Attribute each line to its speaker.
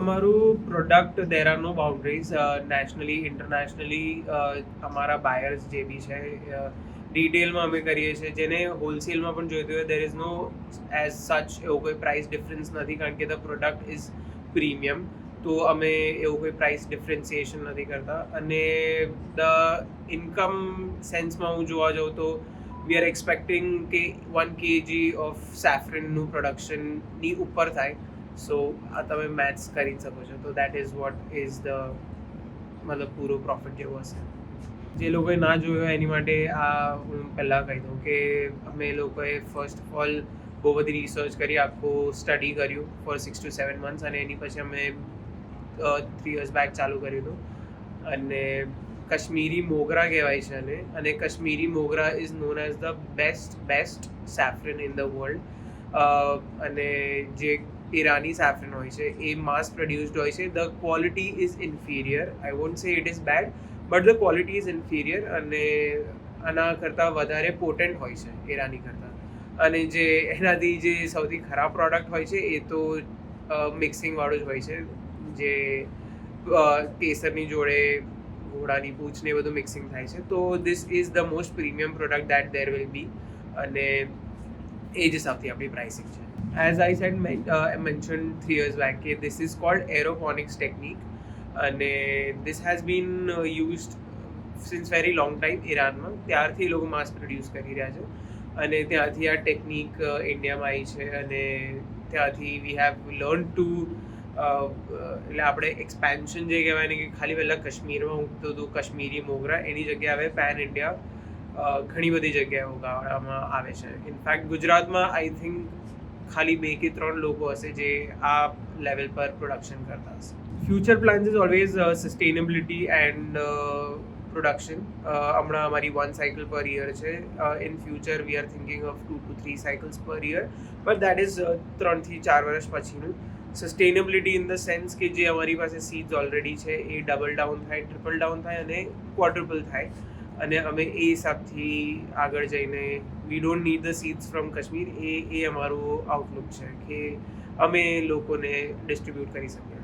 Speaker 1: અમારું product there are no boundaries nationally internationally અમારા buyers જે બી છે રિટેલમાં અમે કરીએ છીએ. જેને હોલસેલમાં પણ જોઈતું હોય દેર ઇઝ નો એઝ સચ એવો કોઈ પ્રાઇસ ડિફરન્સ નથી, કારણ કે ધ પ્રોડક્ટ ઇઝ પ્રીમિયમ તો અમે એવું કોઈ પ્રાઇસ ડિફરન્સિએશન નથી કરતા. અને ધ ઇન્કમ સેન્સમાં હું જોવા જાઉં તો વી આર એક્સપેક્ટિંગ કે વન કેજી ઓફ સેફરનનું પ્રોડક્શનની ઉપર થાય. સો આ તમે મેથ્સ કરી શકો છો. તો that is what is the મતલબ પૂરો પ્રોફિટ જેવો હશે. જે લોકોએ ના જોયું એની માટે આ હું પહેલાં કહી દઉં કે અમે લોકોએ ફર્સ્ટ ઓફ ઓલ બહુ બધી રિસર્ચ કરી, આખું સ્ટડી કર્યું four six to seven months અને એની પછી અમે થ્રી યર્સ બેક ચાલુ કર્યું હતું. અને કશ્મીરી મોગરા કહેવાય છે અને અને Kashmiri Mogra is known as the best best saffron in the world અને જે ઈરાની સેફરન હોય છે, એ માસ પ્રોડ્યુસ્ડ હોય છે. The quality is inferior I won't say it is bad but the quality is inferior અને આના કરતાં વધારે પોટેન્ટ હોય છે ઈરાની કરતાં. અને જે એનાથી જે સૌથી ખરાબ પ્રોડક્ટ હોય છે, એ તો મિક્સિંગવાળું જ હોય છે. જે કેસરની જોડે ઘોડાની પૂંછને બધું મિક્સિંગ થાય છે. તો this is the most premium product that there will be અને એ જ હિસાબથી આપણી પ્રાઇસિંગ છે. As I said mention three years back કે this is called aeroponics technique અને this has been used since very long time ઈરાનમાં ત્યારથી એ લોકો માસ પ્રોડ્યુસ કરી રહ્યા છે. અને ત્યાંથી આ ટેકનિક ઇન્ડિયામાં આવી છે. અને ત્યાંથી વી હેવ લર્ન ટુ એટલે આપણે એક્સપેન્શન જે કહેવાય ને કે ખાલી પહેલાં કાશ્મીરમાં ઉગતું હતું, કાશ્મીરી મોગરા, એની જગ્યાએ હવે પેન ઇન્ડિયા ઘણી બધી જગ્યાએ ઉગાડવામાં આવે છે. ઇનફેક્ટ ગુજરાતમાં આઈ થિંક ખાલી બે કે ત્રણ લોકો હશે જે આ લેવલ પર પ્રોડક્શન કરતા હશે. Future plans is always sustainability and production હમણાં અમારી વન સાયકલ પર યર છે. In future we are thinking of two to three cycles per year but that is ત્રણથી ચાર વર્ષ પછીનું. સસ્ટેનેબિલિટી ઇન ધ સેન્સ કે જે અમારી પાસે સીડ્સ ઓલરેડી છે, એ ડબલ ડાઉન થાય ટ્રિપલ ડાઉન થાય અને ક્વોડ્રુપલ થાય. અને અમે એ હિસાબથી આગળ જઈને we don't need the seeds from Kashmir એ એ અમારું આઉટલુક છે કે અમે લોકોને ડિસ્ટ્રીબ્યુટ કરી શકીએ.